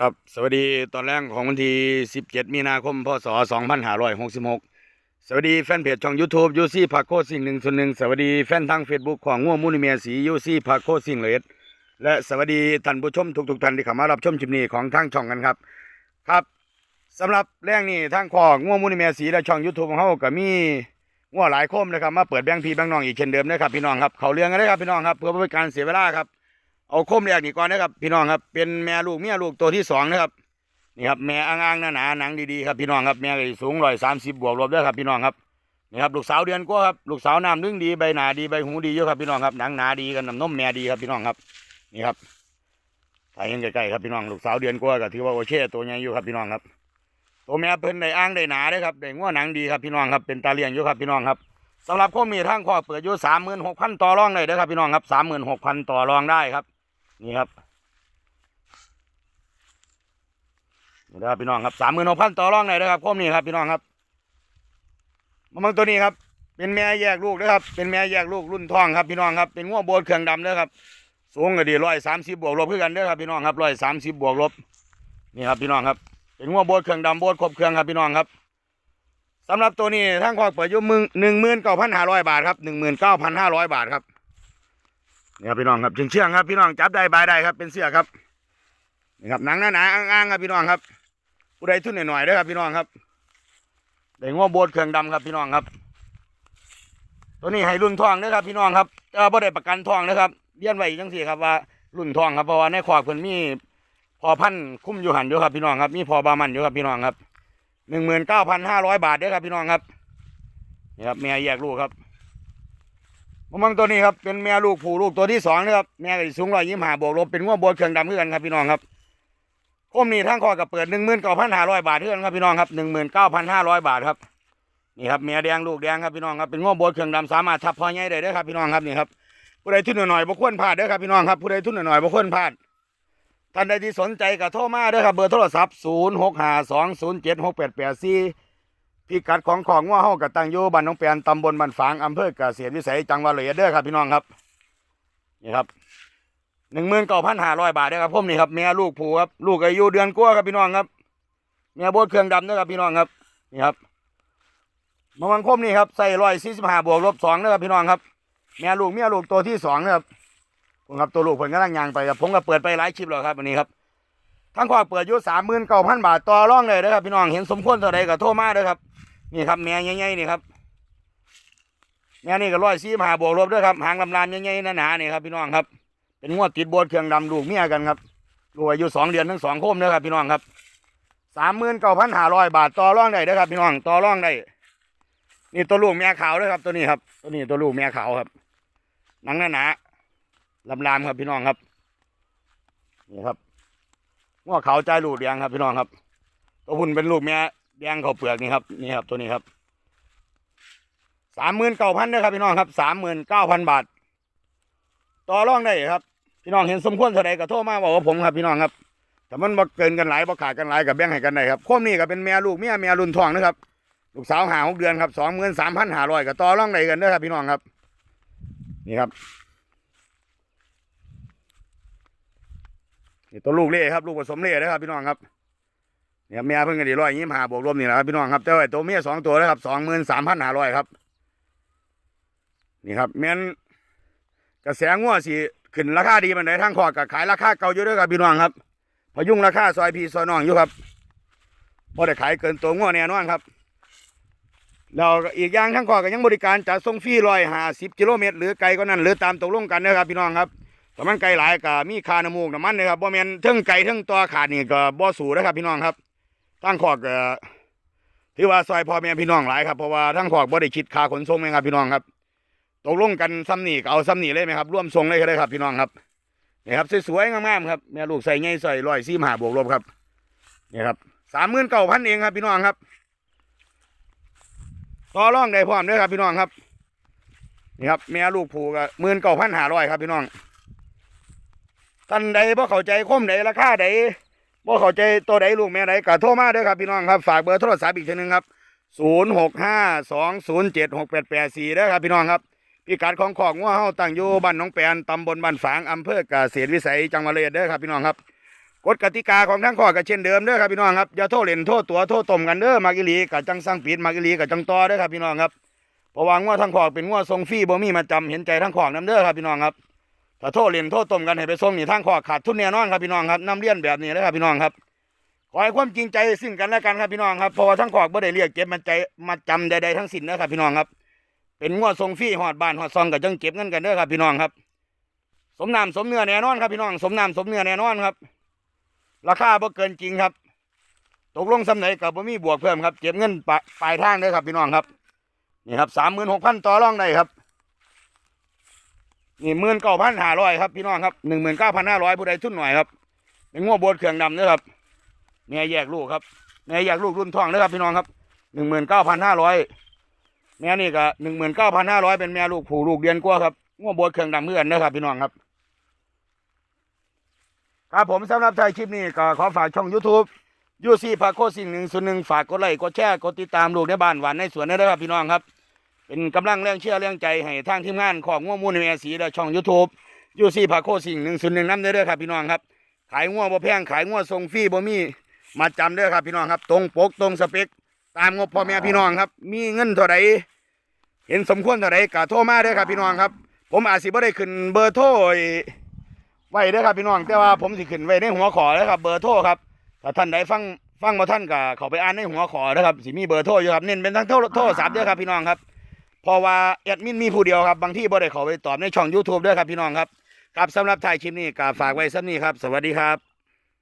ครับ สวัสดีตอนแรกของวันที่ 17 มีนาคม พศ 2566 สวัสดีแฟนเพจช่อง YouTube ยูซี่พักโคสิ่งหนึ่งส่วนหนึ่งสวัสดีแฟนทาง Facebook ของง่วงมูนิเมียสียูซี่พักโคสิ่งเลสและสวัสดีท่านผู้ชมทุกๆท่านที่เข้ามารับชมคลิปนี้ของทางช่องกันครับ ครับสำหรับแรงนี้ทางของง่วงมูนิเมียสีและช่อง YouTube ของเขาก็มีง่วงหลายโคมนะครับมาเปิดแบงค์พีแบงค์น้องอีกเช่นเดิมนะครับพี่น้องครับเขาเรื่องกันเลยครับพี่น้องครับเพื่อเป็นการเสียเวลาครับ เอาโคมแรกนี่ก่อนนะครับ พี่น้องครับ เป็นแม่ลูกเมียลูกตัวที่สองนะครับนี่ครับแม่อ่างๆหนาหนังดีๆครับพี่น้องครับแม่ก็สิสูงร้อยสามสิบบวกลบด้วยครับพี่น้องครับนี่ครับลูกสาวเดือนกว่าครับลูกสาวน้ำดึงดีใบหนาดีใบหูดีเยอะครับพี่น้องครับหนังหนาดีกันน้ำนมแม่ดีครับพี่น้องครับนี่ครับถ่ายเห็นใกล้ๆครับพี่น้องลูกสาวเดือนกว่าก็ถือว่าโอเคตัวใหญ่อยู่ครับพี่น้องครับตัวแม่เพิ่นได้อ่างได้หนาเด้ครับได้ง้วหนังดีครับพี่น้องครับเป็นตาเลี้ยงอยู่ครับพี่น้องครับสำหรับข้อมีทางข้อเปิดอยู่สามหมื่นหกพันต่อรองได้เด้อครับพี่น้องครับสามหมื่นหกพันต่อรองได้ครับ นี่ครับนี่นะครับพี่น้องครับสามหมื่นหกพันต่อรองไหนนะครับคมนี่ครับพี่น้องครับมาเมืองตัวนี้ครับ เป็นแม่แยกลูกนะครับ เป็นแม่แยกลูกรุ่นทองครับพี่น้องครับ เป็นง้วโบดเครื่องดำนะครับ สูงก็ดีร้อยสามสิบบวกลบคือกันเด้อครับพี่น้องครับร้อยสามสิบบวกลบ นี่ครับพี่น้องครับ เป็นง้วโบดเครื่องดำโบดครบเครื่องครับพี่น้องครับสำหรับตัวนี้ทั้งคอกเปิดยู่มึงหนึ่งหมื่นเก้าพันห้าร้อยบาทครับหนึ่งหมื่นเก้าพันห้าร้อยบาทครับ นี่ครับพี่น้องครับเชื่องเชื่องครับพี่น้องจับได้บายได้ครับเป็นเสื้อครับนี่ครับหนังหนาหนาๆอ้างๆครับพี่น้องครับผู้ใดทุนหน่อยๆด้อครับพี่น้องครับได้ง้อโบดเครื่องดำครับพี่น้องครับ ตัวนี้ให้รุ่นทองเด้อครับ พี่น้องครับเออบ่ได้ประกันทองนะครับเรียนไว้จังสี่ครับว่ารุ่นทองครับเพราะว่าในขวากเพิ่นมีพอพันคุ้มอยู่หันอยู่ครับพี่น้องครับมีพอบามันอยู่ครับพี่น้องครับหนึ่งหมื่นเก้าพันห้าร้อยบาทด้อครับพี่น้องครับนี่ครับแม่แยกลูกครับ ผมมังตัวนี้ครับเป็นแม่ลูกผู้ลูกตัวที่สองนะครับแม่ก็สิสูงร้อยยี่สิบห้าบวกลบเป็นง้วโบดเครื่องดำเพื่อนครับพี่น้องครับคมนี่ทั้งคอกับเปิดหนึ่งหมื่นเก้าพันห้าร้อยบาทเพื่อนครับพี่น้องครับหนึ่งหมื่นเก้าพันห้าร้อยบาทครับนี่ครับแม่แดงลูกแดงครับพี่น้องครับเป็นง้วโบดเครื่องดำสามารถทับพอใหญ่ได้เด้อครับพี่น้องครับนี่ครับผู้ใดทุนหน่อยๆบ่ควรพลาดเด้อครับพี่น้องครับผู้ใดทุนหน่อยๆบ่ควรพลาดท่านใดที่สนใจก็โทรมาเด้อครับเบอร์โทรศัพท์ศูนย์หกห้าสองศูนย์เจ็ดหกแปดแปดสี่ พิกัดของของง้อเฮากับตั้งอยู่บ้านหนองแปนตำบลบ้านฝางอำเภอกเกษตรวิสัยจังหวัดเลยเด้อครับพี่น้องครับนี่ครับหนึ่งหมื่นเก้าพันห้าร้อยบาทเด้อครับผมนี่ครับแม่ลูกผูครับลูกอายุเดือนกว่าครับพี่น้องครับแม่โบดเครื่องดำเด้อครับพี่น้องครับนี่ครับมาวังคมนี่ครับใส่ร้อยสี่สิบห้าบวกลบสองเด้อครับพี่น้องครับแม่ลูกแม่ลูกตัวที่สองนะครับผมครับตัวลูกเพิ่นกำลังยางไปครับผมก็เปิดไปหลายคลิปแล้วครับวันนี้ครับทั้งข้อเปิดอยู่สามหมื่นเก้าพันบาทต่อร่องเลยเด้อครับพี่น้องเห็นสมควรเท่าใดก็โทรมาเด้อครับ นี่ครับแม่ใหญ่ๆนี่ครับแม่นี่ก็ร้อยสี่หาบวกลบด้วยครับหางลำลานใหญ่ๆหนาๆนี่ครับพี่น้องครับ เป็นงวดติดโบสถ์เครื่องดำลูกเมียกันครับลูกอายุสองเดือนทั้งสองโคมเด้อครับพี่น้องครับสามหมื่นเก้าพันห้าร้อยบาทต่อร่องได้เด้อครับพี่น้องต่อร่องได้นี่ตัวลูกแม่ขาวเด้อครับ ตัวนี้ครับ ตัวนี้ตัวลูกแม่ขาวครับหนังหนาๆลำๆครับพี่น้องครับนี่ครับงวดขาวใจลูกแดงครับพี่น้องครับตัวหุ่นเป็นลูกแม่ แดงเขาวเปลือกนี่ครับนี่ครับตัวนี้ครับสามหมื่นเก้าพันนะครับพี่น้องครับสามหมื่นเก้าพันบาท ต่อรองได้ครับ พี่น้องเห็นสมควรเท่าใดก็โทรมาบอกว่าผมครับ พี่น้องครับแต่มันบ่เกินกันหลายบ่ขาดกันหลายกับแบ่งให้กันได้ครับโคมนี่ก็เป็นแม่ลูกเมียแม่รุ่นทองนะครับลูกสาวหาหกเดือนครับสองหมื่นสามพันห้าร้อยก็ต่อรองได้กันด้อครับ พี่น้องครับ นี่ครับนี่ตัวลูกเล่ครับ ลูกผสมเล่นะครับ พี่น้องครับ เนี่ยเมียเพิ่งกันดีร้อยยี่สิบห้าบวกรวมนี่แหละครับพี่น้องครับแต่ว่าไอ้ตัวเมียสองตัวนะครับสองหมื่นสามพันห้าร้อยครับ นี่ครับแม่นกระแสงัวสิขึ้นราคาดีมันไหนทางขอกับขายราคาเก่าอยู่ด้วยครับพี่น้องครับ พยุงราคาซอยพีซอยน้องอยู่ครับพอได้ขายเกินตัวงัวแน่นอนครับแล้วอีกอย่างทางขอก็ยังบริการจัดส่งฟรีร้อยห้าสิบกิโลเมตร หรือไกลก็นั่นหรือตามตกลงกันนะครับพี่น้องครับถ้ามันไกลหลายก็มีคาน้ำมูกน้ำมันนะครับบ่แมนเทิงไกลเทิงตัวขาดนี่ก็บ่สูนะครับพี่น้องครับ ทางขอกก็ถือว่าซอยพ่อแม่พี่น้องหลายครับเพราะว่าทางขอกบ่ได้คิดค่าขนส่งไหมครับพี่น้องครับตกลงกันซ้ำนี่เอาซ้ำนี่เลยไหมครับร่วมส่งเลยก็ได้ครับพี่น้องครับนี่ครับสวยๆงามๆครับแม่ลูกใส่ใหญ่ใส่รอยสี่ห้าบวกลบครับนี่ครับสามหมื่นเก้าพันเองครับพี่น้องครับต่อร่องได้พร้อมด้วยครับพี่น้องครับนี่ครับแม่ลูกผูกหมื่นเก้าพันหาร้อยครับพี่น้องท่านใดบ่เข้าใจคมใดราคาใด บ่เข้าใจตัวใดลูกแม่ใดก็โทรมาเด้อครับพี่น้องครับฝากเบอร์โทรศัพท์อีกทีหนึงครับ0 6 5 2 0 7 6 8 8 4เด้อครับพี่น้องครับพิกัดของของงัวเฮาตั้งอยู่บ้านหนองแปนตำบลบ้านฝางอำเภอกเกษตรวิสัยจังหวัดเลยเด้อครับพี่น้องครับกฎกติกาของทั้งข้อก็เช่นเดิมเด้อครับพี่น้องครับอย่าโทษเล่นโทษตัวโทษต้มกันเด้อมากิลีกับจังสั่งปิดมากิลีกับจังต่อเด้อครับพี่น้องครับเพราะว่างัวทั้งข้อเป็นงัวทรงฟรีบ่มีมาจำเห็นใจทั้งข้อนํเด้อครับพี่น้องครับ ถ้าโทษเล่นโทษต้มกันให้ไปส่งนี่ทั้งขอขาดทุนแน่นอนครับพี่น้องครับนํเลียนแบบนี้เลยครับพี่น้องครับขอให้ความจริงใจซึ่งกันและกันครับพี่น้องครับเพราะว่าทั้งขอกบ่ได้เรียกเก็บมันใจมาจำใดๆทั้งสิ้นนะครับพี่น้องครับ เป็นงวดทรงฟรีหอดบานหอดซองกับจังเก็บเงินกันเด้อครับพี่น้องครับ สมน้ำสมเนื้อแน่นอนครับพี่น้อง สมน้ำสมเนื้อแน่นอนครับ ราคาบ่เกินจริงครับ ตกลงสำไหนกับบ่มีบวกเพิ่มครับ เก็บเงินปะปลายทางเด้อครับพี่น้องครับนี่ครับสามหมื่นหกพันต่อรองได้ครับ นี่หมื่นเก้าพันห้าร้อยครับพี่น้องครับหนึ่งหมื่นเก้าพันห้าร้อยผู้ใดทุนหน่อยครับเป็นงวบดเครื่องดำเด้อครับแม่แยกลูกครับแม่แยกลูกรุ่นทองนะครับพี่น้องครับหนึ่งหมื่นเก้าพันห้าร้อยแม่นี่ก็หนึ่งหมื่นเก้าพันห้าร้อยเป็นแม่ลูกผูลูกเดือนกว่าครับง่วบวชเครื่องดำเพื่อนนะครับพี่น้องครับครับผมสำหรับท้ายคลิปนี้ก็ขอฝากช่อง YouTube ยูซีพาโคสิ่งหนึ่งส่วนหนึ่งฝากกดไลค์กดแชร์กดติดตามลูกในบ้านหวานในสวนได้ด้วยครับพี่น้องครับ เป็นกำลังแรงเชื่อแรงใจให้ทางทีมงานของง่วงมูลในแม่สีและช่อง YouTube ยูซีพาโคสิ่งหนึ่งส่วนหนึ่งน้ำได้ด้วยครับพี่น้องครับ ขายง่วงบ่แพงขายง่วงทรงฟรีบ่มีมาจำเด้อครับพี่น้องครับ ตรงปกตรงสเปคตามงบพ่อแม่พี่น้องครับ มีเงินเท่าไรเห็นสมควรเท่าไรก็โทรมาเด้อครับพี่น้องครับ ผมอาจสิบ่ได้ขึ้นเบอร์โทรไว้เด้อครับพี่น้องแต่ว่าผมสิขึ้นไว้ในหัวขอเด้อครับ เบอร์โทรครับถ้าท่านใดฟังฟังบ่ท่านก็เขาไปอ่านในหัวขอเด้อครับสิมีเบอร์โทรอยู่ครับเน้นเป็นทั้งโทรโทรศัพท์เด้อครับพี่น้องครับ เพราะว่าแอดมินมีผู้เดียวครับบางที่บ่ได้เข้าไปตอบในช่อง YouTube ด้วยครับพี่น้องครับครับสำหรับถ่ายคลิปนี้ก็ฝากไว้สักนี้ครับ สวัสดีครับ